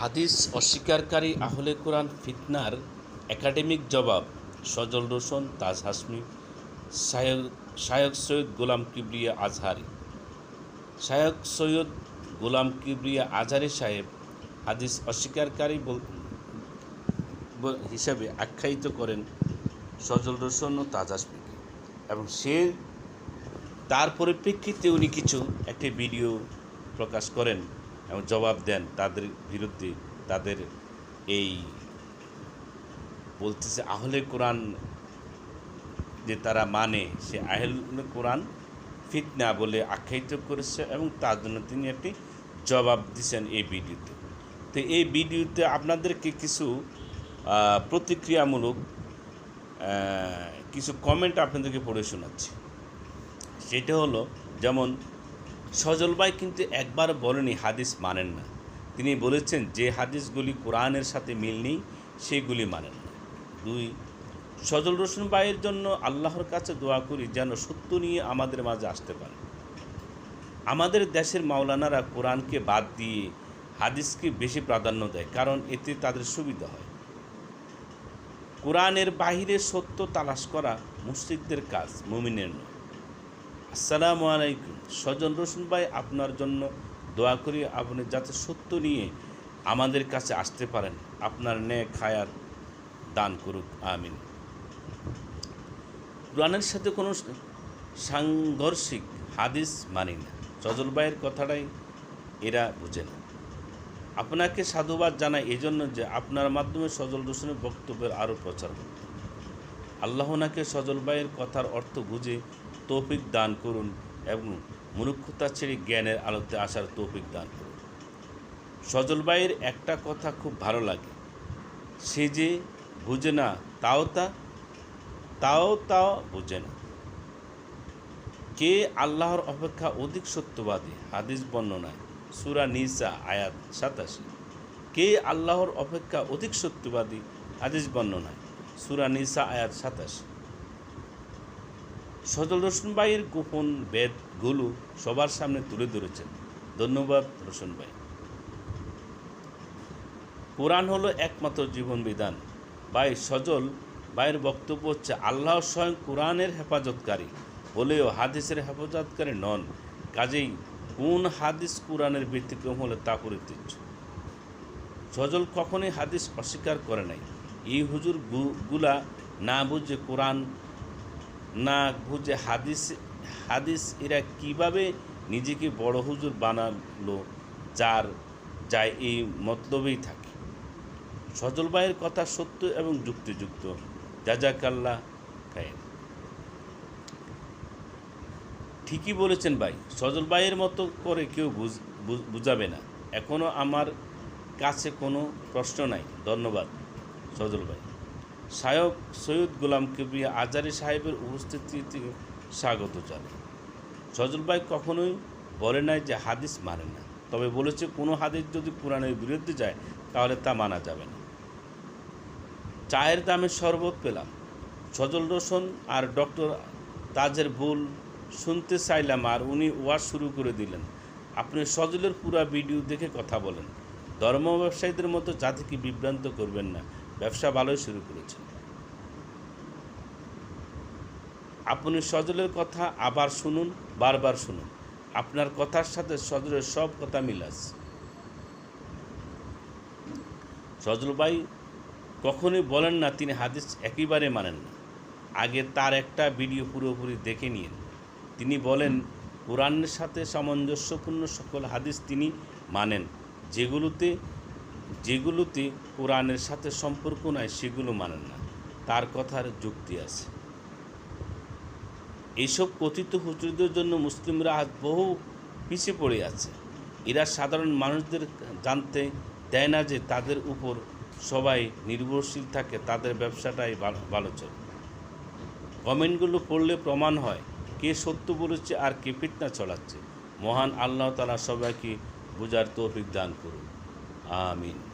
হাদিস অস্বীকারী আহলে কোরআন ফিতনার একাডেমিক জবাব সজল রোশন, তাজ হাসমি শায়ক সৈয়দ গোলাম কিবরিয়া আজহারি। শায়ক সৈয়দ গোলাম কিবরিয়া আজহারি সাহেব হাদিস অস্বীকারী হিসাবে আখ্যায়িত করেন সজল রোশন ও তাজ হাসমিকে এবং সে, তার পরিপ্রেক্ষিতে উনি কিছু একটি ভিডিও প্রকাশ করেন। এবং জবাব দেন তাদের বিরুদ্ধে, তাদের এই বলতেছে, আহলে কোরআন যে তারা মানে সে আহলে কোরআন ফিতনা বলে আখ্যায়িত করেছে এবং তার জন্য তিনি একটি জবাব দিয়েছেন এই ভিডিওতে। তো এই ভিডিওতে আপনাদেরকে কিছু প্রতিক্রিয়ামূলক কিছু কমেন্ট আপনাদেরকে পড়ে শোনাচ্ছি। সেটা হলো, যেমন সজল ভাই কিন্তু একবার বলেনি হাদিস মানেন না। তিনি বলেছেন, যে হাদিসগুলি কোরআনের সাথে মিল নেই, সেগুলি মানেন না। দুই, সজল রোশন ভাইয়ের জন্য আল্লাহর কাছে দোয়া করি যেন সত্য নিয়ে আমাদের মাঝে আসতে পারে। আমাদের দেশের মাওলানারা কোরআনকে বাদ দিয়ে হাদিসকে বেশি প্রাধান্য দেয়, কারণ এতে তাদের সুবিধা হয়। কোরআনের বাহিরে সত্য তালাশ করা মুসলিকদের কাজ, মুমিনের নয়। আসসালামু আলাইকুম। সজন রসুন ভাই, আপনার জন্য দোয়া করি আপনি যাতে সত্য নিয়ে আমাদের কাছে আসতে পারেন। আপনার ন্যায় খায়ার দান করুক, আমিন। কোরআনের সাথে কোনো সাংঘর্ষিক হাদিস মানি না। সজল ভাইয়ের কথাটাই এরা বুঝে না। আপনাকে সাধুবাদ জানাই এই জন্য যে আপনার মাধ্যমে সজল রসুনের বক্তব্যের আরও প্রচার আল্লাহ নাকে সজল ভাইয়ের কথার অর্থ বুঝে তৌফিক দান করুন এবং মূর্খতা ছেড়ে জ্ঞানের আলোতে আসার তৌফিক দান করুন। সজল ভাইয়ের একটা কথা খুব ভালো লাগে। সে যে বুঝে না, তাও তা, তাও তাও বুঝে না। কে আল্লাহর অপেক্ষা অধিক সত্যবাদী? হাদিস বর্ণনায়, সুরা নিসা, আয়াত সাতাশি। কে আল্লাহর অপেক্ষা অধিক সত্যবাদী? হাদিস বর্ণনায়, সুরা নিসা, আয়াত সাতাশি। সজল রোশন ভাইয়ের গোপন বেদগুলো সবার সামনে তুলে ধরেছেন। ধন্যবাদ রোশন ভাই। কোরআন হলো একমাত্র জীবন বিধান ভাই, সজল ভাইয়ের বক্তব্য হচ্ছে, আল্লাহ স্বয়ং কোরআনের হেফাজতকারী হলেও হাদিসের হেফাজতকারী নন। কাজেই কোন হাদিস কোরআনের ব্যতিক্রম হলে তা পরিত্য সজল কখনোই হাদিস অস্বীকার করে নাই। এই হুজুরগুলা না বুঝে কোরআন না বুঝে হাদিস হাদিস এরা কীভাবে নিজেকে বড় হুজুর বানালো, যার যায় এই মতলবেই থাকে। সজল ভাইয়ের কথা সত্য এবং যুক্তিযুক্ত। জাজাকাল্লা খায়ের। ঠিকই বলেছেন ভাই, সজল ভাইয়ের মতো করে কেউ বুঝ- বুঝ- বুঝাবে না। এখনও আমার কাছে কোনো প্রশ্ন নাই। ধন্যবাদ সজল ভাই। শায়ক সৈয়দ গোলাম কিবরিয়া আজারি সাহেবের উপস্থিতিতে স্বাগত জানাই। সজল ভাই কখনোই বলে নাই যে হাদিস মানে না। তবে বলেছে, কোনো হাদিস যদি কোরআনের বিরুদ্ধে যায়, তাহলে তা মানা যাবে না। চায়ের দামে শরবত পেলাম। সজল রোশন আর ডক্টর তাজের ভুল শুনতে চাইলাম আর উনি ওয়াজ শুরু করে দিলেন। আপনি সজলের পুরা ভিডিও দেখে কথা বলেন। ধর্ম ব্যবসায়ীদের মতো জাতিকে বিভ্রান্ত করবেন না। ব্যবসা ভালোই শুরু করেছেন। আপনি সজলের কথা আবার শুনুন, বারবার শুনুন। আপনার কথার সাথে সজলের সব কথা মিলাস সজল ভাই কখনোই বলেন না, তিনি হাদিস একেবারে মানেন না। আগে তার একটা ভিডিও পুরোপুরি দেখে নিন তিনি বলেন, কোরআনের সাথে সামঞ্জস্যপূর্ণ সকল হাদিস তিনি মানেন, যেগুলোতে যেগুলোতে কোরআনের সাথে সম্পর্ক নাই, সেগুলো মানেন না। তার কথার যুক্তি আছে। এইসব কথিত হুজুরদের জন্য মুসলিমরা আজ বহু পিছিয়ে পড়ে আছে। এরা সাধারণ মানুষদের জানতে দেয় না যে তাদের উপর সবাই নির্ভরশীল থাকে, তাদের ব্যবসাটাই ভালো চলে। কমেন্টগুলো পড়লে প্রমাণ হয়, কে সত্য বলেছে আর কে ফিতনা চলাচ্ছে মহান আল্লাহ তালা সবাইকে বোঝার তৌফিক দান করুন। আমিন